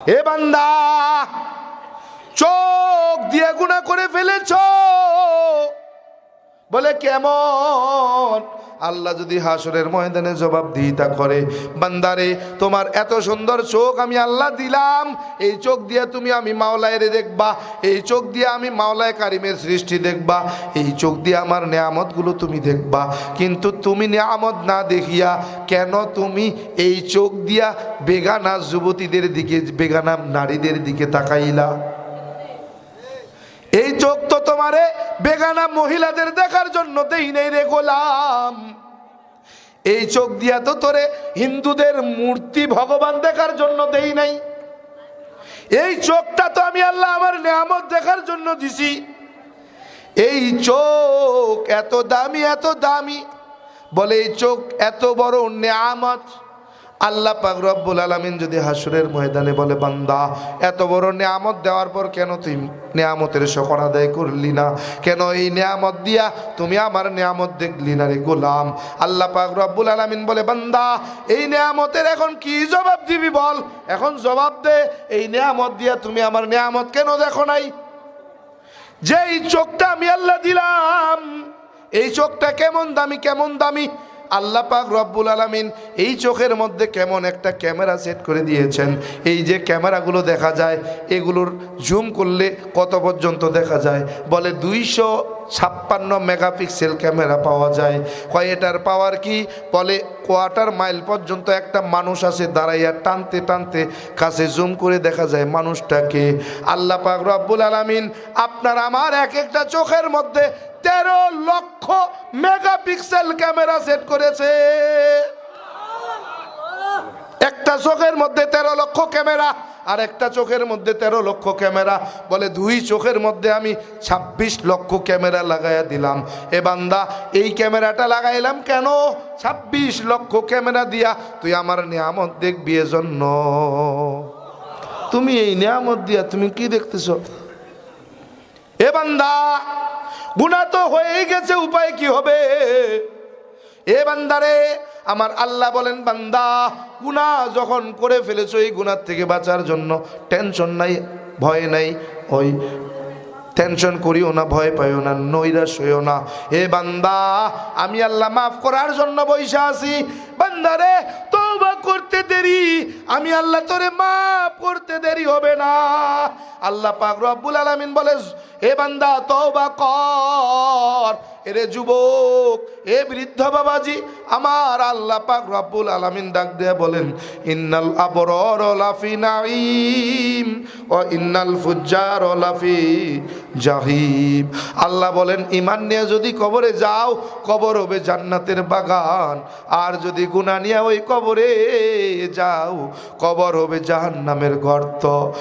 এ বান্দা চোখ দিয়ে গুণা করে ফেলেছ। বলে, কেমন? আল্লাহ যদি হাসরের ময়দানে জবাব দিইতা করে, বান্দারে, তোমার এত সুন্দর চোখ আমি আল্লাহ দিলাম। এই চোখ দিয়ে তুমি আমি মাওলায় দেখবা। এই চোখ দিয়ে আমি মাওলায় কারিমের সৃষ্টি দেখবা। এই চোখ দিয়ে আমার নেয়ামতগুলো তুমি দেখবা। কিন্তু তুমি নেয়ামত না দেখিয়া কেন তুমি এই চোখ দিয়া বেগানা যুবতীদের দিকে, বেগানা নারীদের দিকে তাকাইলা? এই চোখ তো তোমারে বেগানা মহিলাদের দেখার জন্য দেই নেই রে গোলাম। এই চোখ দিয়া তো তোরে হিন্দুদের মূর্তি ভগবান দেখার জন্য দেই নাই। এই চোখটা তো আমি আল্লাহ আমার নিয়ামত দেখার জন্য দিছি। এই চোখ এত দামি এত দামি। বলে এই চোখ এত বড় নিয়ামত। আল্লাহ পাক রব্বুল আলমিন যদি হাসুরের ময়দানে বলে, বান্দা, এত বড় নিয়ামত দেওয়ার পর কেন তুই নিয়ামতের শকর আদায় করলি না? কেন এই নিয়ামত দিয়া তুমি আমার নিয়ামত দেখলি না রে গোলাম? আল্লাহ পাক রব্বুল আলমিন বলে, বান্দা, এই নিয়ামতের এখন কি জবাব দিবি বল? এখন জবাব দে, এই নিয়ামত দিয়া তুমি আমার নিয়ামত কেন দেখো নাই? যে এই চোখটা আমি আল্লাহ দিলাম, এই চোখটা কেমন দামি কেমন দামি? আল্লাহ পাক রব্বুল আলমিন এই চোখের মধ্যে কেমন একটা ক্যামেরা সেট করে দিয়েছেন। এই যে ক্যামেরাগুলো দেখা যায়, এগুলোর জুম করলে কত পর্যন্ত দেখা যায়? বলে দুইশো ছাপ্পান্ন মেগাপিক্সেল ক্যামেরা পাওয়া যায়। কয়, এটার পাওয়ার কি? বলে কোয়ার্টার মাইল পর্যন্ত একটা মানুষ আছে দাঁড়াইয়া টানতে টানতে কাছে জুম করে দেখা যায় মানুষটাকে। আল্লাহ পাক রব্বুল আলামিন, আপনার আমার এক একটা চোখের মধ্যে তেরো লক্ষ মেগাপিক্সেল ক্যামেরা সেট করেছে। একটা চোখের মধ্যে তেরো লক্ষ ক্যামেরা, আর একটা চোখের মধ্যে তেরো লক্ষ ক্যামেরা। বলে দুই চোখের মধ্যে আমি ছাব্বিশ লক্ষ ক্যামেরা লাগাইয়া দিলাম। এ বান্দা, এই ক্যামেরাটা লাগাইলাম কেন? ছাব্বিশ লক্ষ ক্যামেরা দিয়া তুই আমার নিয়ামত দেখবি এজন্য। তুমি এই নিয়ামত দিয়া তুমি কি দেখতেছ? এ বান্দা গুণা তো হয়েই গেছে, উপায় কি হবে? এ বান্দারে, আমার আল্লাহ বলেন, বান্দা গুণা যখন করে ফেলেছো, এই গুণার থেকে বাঁচার জন্য টেনশন নাই, ভয় নাই, ওই টেনশন করিও না, ভয় পাইও না, নৈরাশ হইও না। এ বান্দা, আমি আল্লাহ মাফ করার জন্য বৈশা আছি। বান্দারে, তওবা করতে দেরি, আমি আল্লাহ তোরে মাফ করতে দেরি হবে না। আল্লাহ পাক রব্বুল আলামিন বলে এ বান্দা, তওবা কর। এরে যুবক এ বৃদ্ধ বাবাজি, আমার আল্লাহ পাক রব্বুল আলামিন ডাক দিয়ে বলেন, ইন্নাল আবরর লাফি নাঈম ও ইন্নাল ফুজ্জার লাফি জাহিম। আল্লাহ বলেন ইমান নিয়ে যদি কবরে যাও, কবর হবে জান্নাতের বাগান। আর যদি গুনাহ নিয়ে ওই কবরে যাও, কবর হবে জাহান্নামের গর্ত।